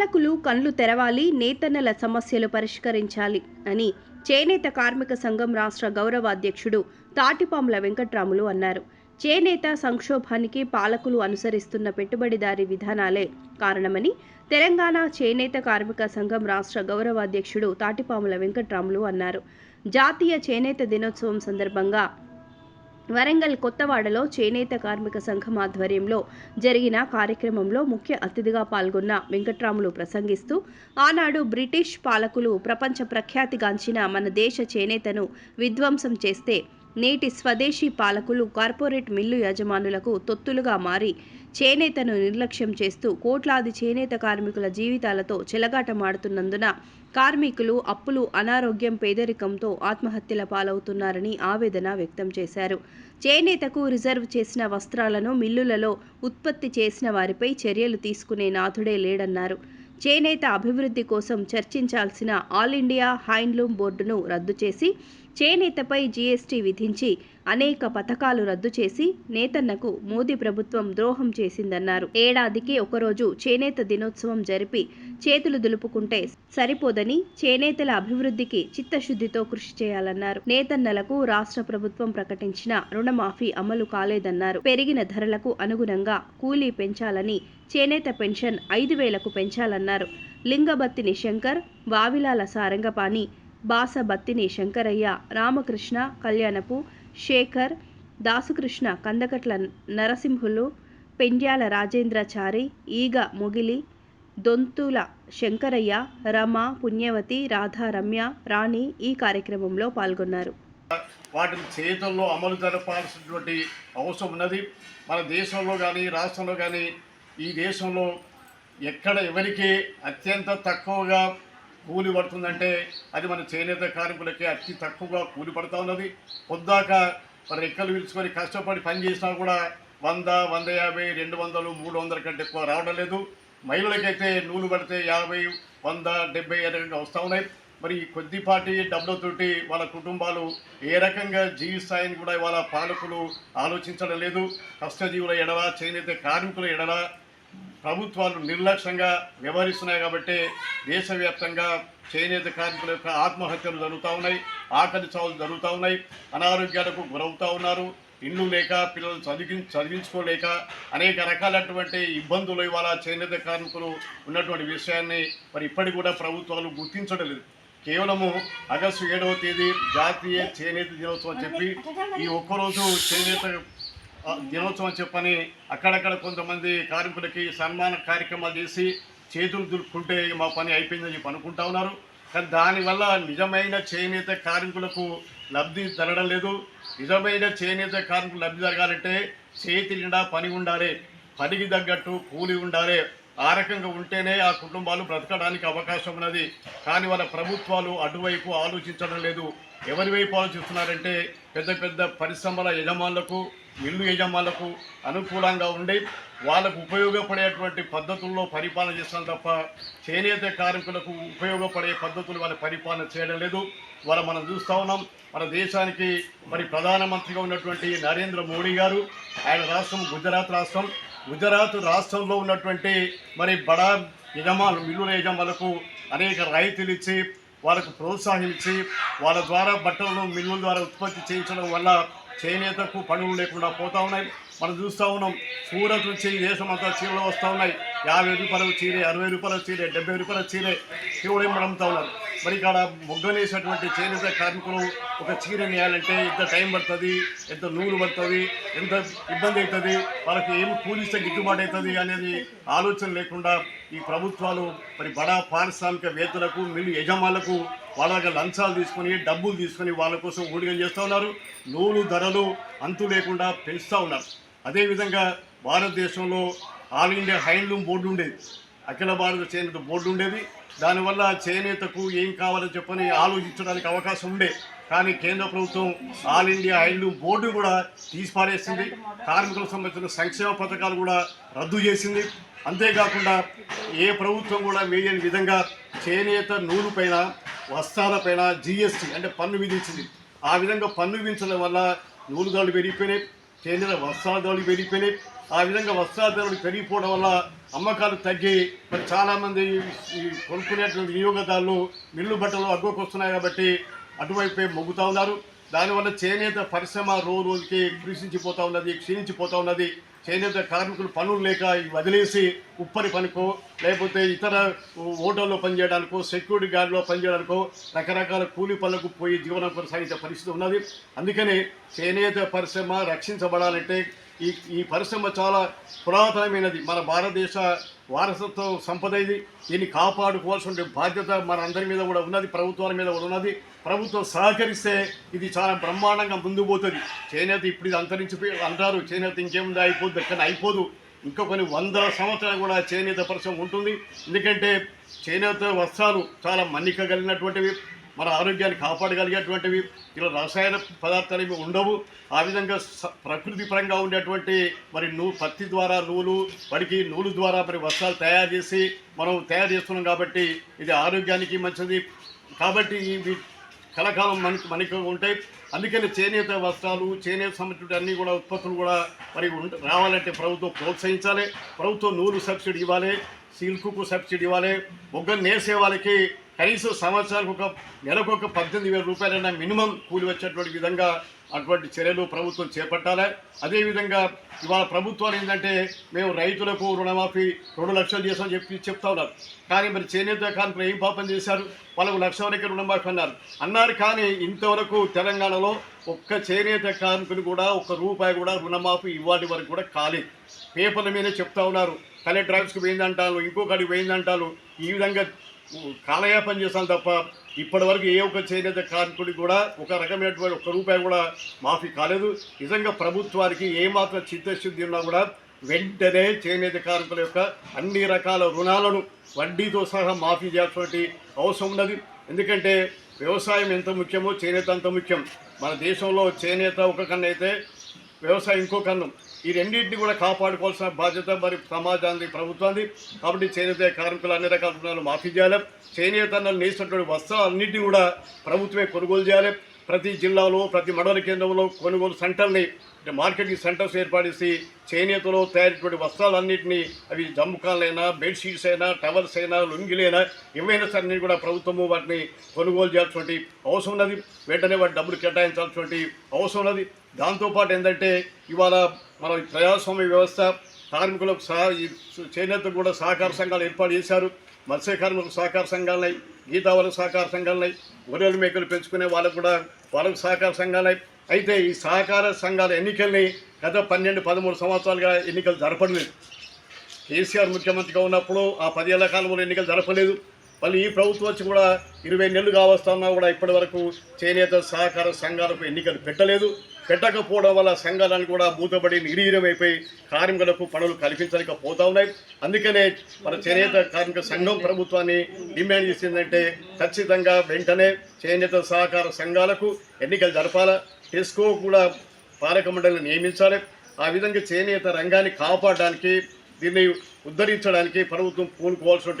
పాలకులు కళ్ళు తెరవాలి నేతన్నల సమస్యలు పరిష్కరించాలి అని చేనేత కార్మిక సంఘం రాష్ట్ర గౌరవ అధ్యక్షుడు తాటిపాముల వెంకట్రాములు అన్నారు. చేనేత సంక్షోభానికి పాలకులు అనుసరిస్తున్న పెట్టుబడిదారీ విధానాలే కారణమని తెలంగాణ చేనేత కార్మిక సంఘం రాష్ట్ర గౌరవ అధ్యక్షుడు తాటిపాముల వెంకట్రాములు అన్నారు. జాతీయ చేనేత దినోత్సవం సందర్భంగా వరంగల్ కొత్తవాడలో చేనేత కార్మిక సంఘం ఆధ్వర్యంలో జరిగిన కార్యక్రమంలో ముఖ్య అతిథిగా పాల్గొన్న వెంకట్రాములు ప్రసంగిస్తూ ఆనాడు బ్రిటిష్ పాలకులు ప్రపంచ ప్రఖ్యాతిగాంచిన మన దేశ చేనేతను విధ్వంసం చేస్తే నేటి స్వదేశీ పాలకులు కార్పొరేట్ మిల్లు యజమానులకు తొత్తులుగా మారి చేనేతను నిర్లక్ష్యం చేస్తూ కోట్లాది చేనేత కార్మికుల జీవితాలతో చెలగాటమాడుతున్నందున కార్మికులు అప్పులు అనారోగ్యం పేదరికంతో ఆత్మహత్యల పాలవుతున్నారని ఆవేదన వ్యక్తం చేశారు. చేనేతకు రిజర్వ్ చేసిన వస్త్రాలను మిల్లులలో ఉత్పత్తి చేసిన వారిపై చర్యలు తీసుకునే నాథుడే లేడన్నారు. చేనేత అభివృద్ధి కోసం చర్చించాల్సిన ఆల్ ఇండియా హ్యాండ్లూమ్ బోర్డును రద్దు చేసి చేనేతపై జీఎస్టీ విధించి అనేక పథకాలు రద్దు చేసి నేతన్నకు మోదీ ప్రభుత్వం ద్రోహం చేసిందన్నారు. ఏడాదికి ఒకరోజు చేనేత దినోత్సవం జరిపి చేతులు దులుపుకుంటే సరిపోదని చేనేతల అభివృద్ధికి చిత్తశుద్ధితో కృషి చేయాలన్నారు. నేతన్నలకు రాష్ట్ర ప్రభుత్వం ప్రకటించిన రుణమాఫీ అమలు కాలేదన్నారు. పెరిగిన ధరలకు అనుగుణంగా కూలీ పెంచాలని చేనేత పెన్షన్ ఐదు వేలకు పెంచాలన్నారు. లింగబత్తిని శంకర్ వావిలాల సారంగపాణి బాసబత్తిని శంకరయ్య రామకృష్ణ కళ్యాణపు శేఖర్ దాసుకృష్ణ కందకట్ల నరసింహులు పెండ్యాల రాజేంద్రచారి ఈగ మొగిలి దొంతుల శంకరయ్య రమ పుణ్యవతి రాధా రమ్య రాణి ఈ కార్యక్రమంలో పాల్గొన్నారు. వాటిని చేతుల్లో అమలు జరపాల్సినటువంటి అవసరం ఉన్నది. మన దేశంలో కానీ రాష్ట్రంలో కానీ ఈ దేశంలో ఎక్కడ ఎవరికి అత్యంత తక్కువగా కూలి పడుతుందంటే అది మన చేనేత కార్మికులకి అతి తక్కువగా కూలి పడుతూ ఉన్నది. పొద్దాక మరి రెక్కలు పిలుచుకొని కష్టపడి పని చేసినా కూడా వంద వంద యాభై రెండు వందలు మూడు వందల కంటే ఎక్కువ రావడం లేదు. మహిళలకైతే నూలు పడితే యాభై వంద డెబ్బై రకంగా వస్తూ ఉన్నాయి. మరి ఈ కొద్దిపాటి డబ్బులతోటి వాళ్ళ కుటుంబాలు ఏ రకంగా జీవిస్తాయని కూడా వాళ్ళ పాలకులు ఆలోచించడం లేదు. కష్టజీవుల ఎడల చేనేత కార్మికుల ఎడల ప్రభుత్వాలు నిర్లక్ష్యంగా వ్యవహరిస్తున్నాయి కాబట్టి దేశవ్యాప్తంగా చేనేత కార్మికుల యొక్క ఆత్మహత్యలు జరుగుతూ ఉన్నాయి ఆకలి చావులు జరుగుతూ ఉన్నాయి అనారోగ్యాలకు గురవుతూ ఉన్నారు. ఇల్లు లేక పిల్లలు చదివి చదివించుకోలేక అనేక రకాలైనటువంటి ఇబ్బందులు ఇవాళ చేనేత కార్మికులు ఉన్నటువంటి విషయాన్ని మరి ఇప్పటికి కూడా ప్రభుత్వాలు గుర్తించడం లేదు. కేవలము ఆగస్టు ఏడవ తేదీ జాతీయ చేనేత దినోత్సవం చెప్పి ఈ ఒక్కరోజు చేనేత దినోత్సవం చెప్పని అక్కడక్కడ కొంతమంది కార్మికులకి సన్మాన కార్యక్రమాలు చేసి చేతులు దులుపుకుంటే మా పని అయిపోయిందని చెప్పి అనుకుంటా ఉన్నారు. కానీ దానివల్ల నిజమైన చేనేత కార్మికులకు లబ్ధి జరగడం లేదు. నిజమైన చేనేత కార్మికులు లబ్ధి జరగాలంటే చేతి నిండా పని ఉండాలి. పనికి తగ్గట్టు కూలి ఉండాలి. ఆ రకంగా ఉంటేనే ఆ కుటుంబాలు బ్రతకడానికి అవకాశం ఉన్నది. కానీ వాళ్ళ ప్రభుత్వాలు అటువైపు ఆలోచించడం లేదు. ఎవరి వైపు ఆలోచిస్తున్నారంటే పెద్ద పెద్ద పరిశ్రమల యజమానులకు ఇల్లు యజమానులకు అనుకూలంగా ఉండి వాళ్ళకు ఉపయోగపడేటువంటి పద్ధతుల్లో పరిపాలన చేస్తాం తప్ప చేనేత కార్మికులకు ఉపయోగపడే పద్ధతులు వాళ్ళ పరిపాలన చేయడం లేదు. వాళ్ళ మనం చూస్తూ ఉన్నాం. మన దేశానికి మరి ప్రధానమంత్రిగా ఉన్నటువంటి నరేంద్ర మోడీ గారు ఆయన రాష్ట్రం గుజరాత్ రాష్ట్రం. గుజరాత్ రాష్ట్రంలో ఉన్నటువంటి మరి బడా యజమానులు మిల్లుల యజమానులకు అనేక రాయితీలు ఇచ్చి వాళ్ళకు ప్రోత్సాహం ఇచ్చి వాళ్ళ ద్వారా బట్టలను మిల్లుల ద్వారా ఉత్పత్తి చేయించడం వల్ల చేనేతకు పనులు లేకుండా పోతా ఉన్నాయి. మనం చూస్తూ ఉన్నాం సూరత్ నుంచి ఈ దేశం అంతా చీరలు వస్తూ ఉన్నాయి. యాభై రూపాయల చీరే అరవై రూపాయల చీరే డెబ్బై రూపాయల చీరే కేవలం అమ్ముతా ఉన్నారు మరి ఇక్కడ మొగ్గనేసినటువంటి చేనేత కార్మికులు ఒక చీర నేయాలంటే ఎంత టైం పడుతుంది ఎంత నూలు పడుతుంది ఎంత ఇబ్బంది అవుతుంది వాళ్ళకి ఏం కూలిస్తే గిట్టుబాటు అవుతుంది అనేది ఆలోచన లేకుండా ఈ ప్రభుత్వాలు మరి బడా పారిశ్రామిక వేత్తలకు మిల్లు యజమానులకు వాళ్ళ దగ్గర లంచాలు తీసుకొని డబ్బులు తీసుకొని వాళ్ళ కోసం ఊడిగం చేస్తూ ఉన్నారు. నూలు ధరలు అంతు లేకుండా పెంచుతూ ఉన్నారు. అదేవిధంగా భారతదేశంలో ఆల్ ఇండియా హ్యాండ్లూమ్ బోర్డు ఉండేది. అఖిల భారత చేనేత బోర్డు ఉండేది. దానివల్ల చేనేతకు ఏం కావాలో చెప్పని ఆలోచించడానికి అవకాశం ఉండే. కానీ కేంద్ర ప్రభుత్వం ఆల్ ఇండియా హ్యాండ్లూమ్ బోర్డు కూడా తీసిపారేసింది. కార్మికులకు సంబంధించిన సంక్షేమ పథకాలు కూడా రద్దు చేసింది. అంతేకాకుండా ఏ ప్రభుత్వం కూడా వేయని విధంగా చేనేత నూలు పైన వస్త్రాలపైన జిఎస్టీ అంటే పన్ను విధించింది. ఆ విధంగా పన్ను విధించడం వల్ల నూలు పెరిగిపోయినాయి చేసిన వస్త్రాల ధరలు పెరిగిపోయినాయి. ఆ విధంగా వస్త్రాల ధరలు పెరిగిపోవడం వల్ల అమ్మకాలు తగ్గి మరి చాలామంది కొనుక్కునేటువంటి వినియోగదారులు మిల్లు బట్టలు అగ్గోకొస్తున్నాయి కాబట్టి అటువైపే మొగ్గుతూ ఉన్నారు. దానివల్ల చేనేత పరిశ్రమ రోజు రోజుకి కృషించిపోతూ ఉన్నది క్షీణించిపోతూ ఉన్నది. చేనేత కార్మికులు పనులు లేక వదిలేసి ఉప్పరి పనికో లేకపోతే ఇతర హోటల్లో పనిచేయడానికో సెక్యూరిటీ గార్డులో పనిచేయడానికో రకరకాల కూలి పనులకు పోయి జీవనం కొనసాగించే పరిస్థితి ఉన్నది. అందుకని చేనేత పరిశ్రమ రక్షించబడాలంటే ఈ ఈ పరిశ్రమ చాలా పురాతనమైనది. మన భారతదేశ వారసత్వ సంపద ఇది దీన్ని కాపాడుకోవాల్సిన బాధ్యత మన అందరి మీద కూడా ఉన్నది ప్రభుత్వాల మీద కూడా ఉన్నది. ప్రభుత్వం సహకరిస్తే ఇది చాలా బ్రహ్మాండంగా ముందు పోతుంది. చేనేత ఇప్పుడు ఇది అంతరించిపోయి అంటారు చేనేత ఇంకేముంది అయిపోద్ది ఎక్కడ అయిపోదు. ఇంకా కొన్ని వందల సంవత్సరాలు కూడా చేనేత పరిశ్రమ ఉంటుంది. ఎందుకంటే చేనేత వస్త్రాలు చాలా మన్నిక కలిగినటువంటివి. మన ఆరోగ్యాన్ని కాపాడగలిగేటువంటివి ఇలా రసాయన పదార్థాలు ఇవి ఉండవు. ఆ విధంగా స- ప్రకృతి పరంగా ఉండేటువంటి మరి నూ పత్తి ద్వారా నూలు వాడికి నూలు ద్వారా మరి వస్త్రాలు తయారు చేసి మనం తయారు చేస్తున్నాం కాబట్టి ఇది ఆరోగ్యానికి మంచిది. కాబట్టి ఇవి కలకాలం మనకి మనకి ఉంటాయి. అందుకని చేనేత వస్త్రాలు చేనేత సంబంధించిన అన్ని కూడా ఉత్పత్తులు కూడా మరి రావాలంటే ప్రభుత్వం ప్రోత్సహించాలి. ప్రభుత్వం నూలు సబ్సిడీ ఇవ్వాలి సిల్క్కు సబ్సిడీ ఇవ్వాలి. మొగ్గలు నేసే వాళ్ళకి కనీసం సంవత్సరానికి ఒక నెలకు ఒక పద్దెనిమిది వేల రూపాయలైనా మినిమం కూలి వచ్చేటువంటి విధంగా అటువంటి చర్యలు ప్రభుత్వం చేపట్టాలి. అదేవిధంగా ఇవాళ ప్రభుత్వాలు ఏంటంటే మేము రైతులకు రుణమాఫీ రెండు లక్షలు చేసామని చెప్పి చెప్తా ఉన్నారు. కానీ మరి చేనేత కార్మికులు ఏం పాపం చేశారు? వాళ్ళకు లక్ష వరకు రుణమాఫీ అన్నారు. అన్నారు కానీ ఇంతవరకు తెలంగాణలో ఒక్క చేనేత కార్మికులు కూడా ఒక్క రూపాయి కూడా రుణమాఫీ ఇవాటి వరకు కూడా కాలేదు. పేపర్ల మీదే చెప్తా ఉన్నారు. కలెక్టర్ ఆఫీస్కి పోయిందంటారు ఇంకొకటి పోయిందంటారు. ఈ విధంగా కాలయాపన చేస్తాను తప్ప ఇప్పటి వరకు ఏ ఒక్క చేనేత కార్మికుడికి కూడా ఒక రకమైనటువంటి ఒక్క రూపాయి కూడా మాఫీ కాలేదు. నిజంగా ప్రభుత్వానికి ఏమాత్రం చిత్తశుద్ధి ఉన్నా కూడా వెంటనే చేనేత కార్మికుల యొక్క అన్ని రకాల రుణాలను వడ్డీతో సహా మాఫీ చేయాల్సినటువంటి అవసరం ఉన్నది. ఎందుకంటే వ్యవసాయం ఎంత ముఖ్యమో చేనేత అంత ముఖ్యం. మన దేశంలో చేనేత ఒక కన్ను అయితే వ్యవసాయం ఇంకో కన్ను. ఈ రెండింటిని కూడా కాపాడుకోవాల్సిన బాధ్యత మరి సమాజానికి ప్రభుత్వాన్ని కాబట్టి చేనేత కార్మికులు అన్ని రకాల రుణాలు మాఫీ చేయాలి. చేనేత నేసినటువంటి వస్త్రాలు అన్నింటినీ కూడా ప్రభుత్వమే కొనుగోలు చేయాలి. ప్రతి జిల్లాలో ప్రతి మండల కేంద్రంలో కొనుగోలు సెంటర్ని మార్కెటింగ్ సెంటర్స్ ఏర్పాటేసి చేనేతలో తయారైనటువంటి వస్త్రాలన్నింటినీ అవి జమ్ముకాలైనా బెడ్షీట్స్ అయినా టవల్స్ అయినా లుంగిలైనా ఏవైనా సరే కూడా ప్రభుత్వము వాటిని కొనుగోలు చేయాల్సినటువంటి అవసరం ఉన్నది. వెంటనే వాటి డబ్బులు కేటాయించాల్సినటువంటి అవసరం ఉన్నది. దాంతోపాటు ఏంటంటే ఇవాళ మన ప్రజాస్వామ్య వ్యవస్థ కార్మికులకు సహా చేనేతకు చేనేత కూడా సహకార సంఘాలు ఏర్పాటు చేశారు. మత్స్య కార్మికులకు సహకార సంఘాలున్నాయి గీతావళి సహకార సంఘాలున్నాయి గొర్రెలు మేకలు పెంచుకునే వాళ్ళకు కూడా వాళ్ళకు సహకార సంఘాలున్నాయి. అయితే ఈ సహకార సంఘాల ఎన్నికల్ని గత పన్నెండు పదమూడు సంవత్సరాలుగా ఎన్నికలు జరపలేదు కేసీఆర్ ముఖ్యమంత్రిగా ఉన్నప్పుడు ఆ పదేళ్ళ కాలంలో ఎన్నికలు జరపలేదు. మళ్ళీ ఈ ప్రభుత్వం వచ్చి కూడా ఇరవై నెలలు కావస్తున్నా కూడా ఇప్పటి వరకు చేనేత సహకార సంఘాలకు ఎన్నికలు పెట్టలేదు. పెట్టకపోవడం వల్ల సంఘాలను కూడా మూతబడి నిర్వీర్యమైపోయి కార్మికులకు పనులు కల్పించలేకపోతా ఉన్నాయి అందుకనే మన చేనేత కార్మిక సంఘం ప్రభుత్వాన్ని డిమాండ్ చేసిందంటే ఖచ్చితంగా వెంటనే చేనేత సహకార సంఘాలకు ఎన్నికలు జరపాలా. టెస్కో కూడా పాలక మండలిని నియమించాలి. ఆ విధంగా చేనేత రంగాన్ని కాపాడడానికి దీన్ని ఉద్ధరించడానికి ప్రభుత్వం పూనుకోవాల్సిన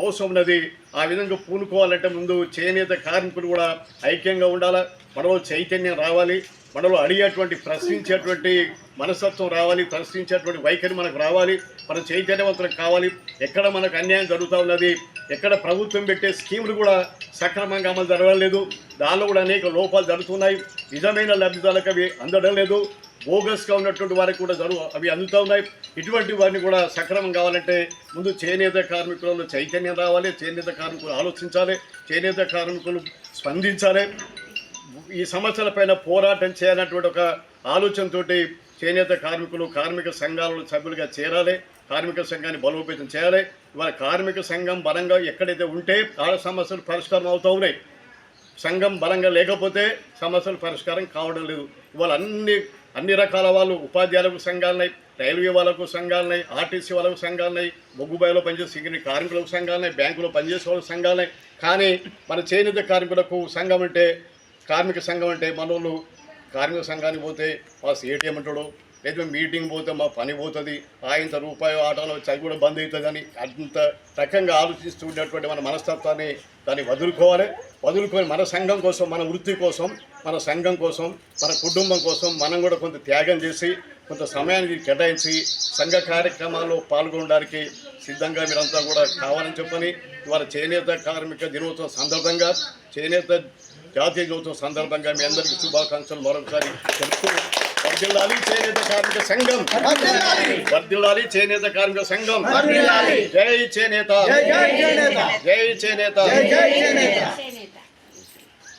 అవసరం ఉన్నది. ఆ విధంగా పూనుకోవాలంటే ముందు చేనేత కార్మికులు కూడా ఐక్యంగా ఉండాలా? మనలో చైతన్యం రావాలి. మనలో అడిగేటువంటి ప్రశ్నించేటువంటి మనస్తత్వం రావాలి. ప్రశ్నించేటువంటి వైఖరి మనకు రావాలి. మనం చైతన్యవంతులకు కావాలి. ఎక్కడ మనకు అన్యాయం జరుగుతూ ఉన్నది? ఎక్కడ ప్రభుత్వం పెట్టే స్కీములు కూడా సక్రమంగా అమలు జరగలేదు దానిలో కూడా అనేక లోపాలు జరుగుతున్నాయి. నిజమైన లబ్ధిదారులకు అవి అందడం లేదు. బోగస్గా ఉన్నటువంటి వారికి కూడా జరుగు అవి అందుతూ ఉన్నాయి. ఇటువంటి వారిని కూడా సక్రమం కావాలంటే ముందు చేనేత కార్మికులలో చైతన్యం రావాలి. చేనేత కార్మికులు ఆలోచించాలి. చేనేత కార్మికులు స్పందించాలి. ఈ సమస్యలపైన పోరాటం చేయాలన్నటువంటి ఒక ఆలోచనతోటి చేనేత కార్మికులు కార్మిక సంఘాలలో సభ్యులుగా చేరాలి. కార్మిక సంఘాన్ని బలోపేతం చేయాలి. ఇవాళ కార్మిక సంఘం బలంగా ఎక్కడైతే ఉంటే ఆ సమస్యలు పరిష్కారం అవుతూ ఉన్నాయి. సంఘం బలంగా లేకపోతే సమస్యలు పరిష్కారం కావడం లేదు. ఇవాళ అన్ని అన్ని రకాల వాళ్ళు ఉపాధ్యాయులకు సంఘాలున్నాయి రైల్వే వాళ్ళకు సంఘాలున్నాయి ఆర్టీసీ వాళ్ళకు సంఘాలున్నాయి బొగ్గుబాయిలో పనిచేసే సింగని కార్మికులకు సంఘాలున్నాయి బ్యాంకులో పనిచేసే వాళ్ళకు సంఘాలున్నాయి. కానీ మన చేనేత కార్మికులకు సంఘం అంటే కార్మిక సంఘం అంటే మనోళ్ళు కార్మిక సంఘానికి పోతే మాస్ ఏటీఎం అంటాడు లేదా మీటింగ్ పోతే మా పని పోతుంది ఆయంత రూపాయి ఆటలో చదివి కూడా బంద్ అవుతుందని అంత రకంగా ఆలోచిస్తూ ఉండేటువంటి మన మనస్తత్వాన్ని దాన్ని వదులుకోవాలి. వదులుకొని మన సంఘం కోసం మన వృత్తి కోసం మన సంఘం కోసం మన కుటుంబం కోసం మనం కూడా కొంత త్యాగం చేసి కొంత సమయాన్ని కేటాయించి సంఘ కార్యక్రమాల్లో పాల్గొనడానికి సిద్ధంగా మీరంతా కూడా కావాలని చెప్పని ఇవాళ చేనేత కార్మిక దినోత్సవం సందర్భంగా చేనేత జాతీయ దినోత్సవం సందర్భంగా మీ అందరికీ శుభాకాంక్షలు మరొకసారి తెలుపుతూ వర్ధిల్లాలి చేనేత కార్మిక సంఘం. వర్ధిల్లాలి. చేనేత కార్మిక సంఘం. జై చేనేత. జై చేనేత. జై చేనేత. జై జై చేనేత.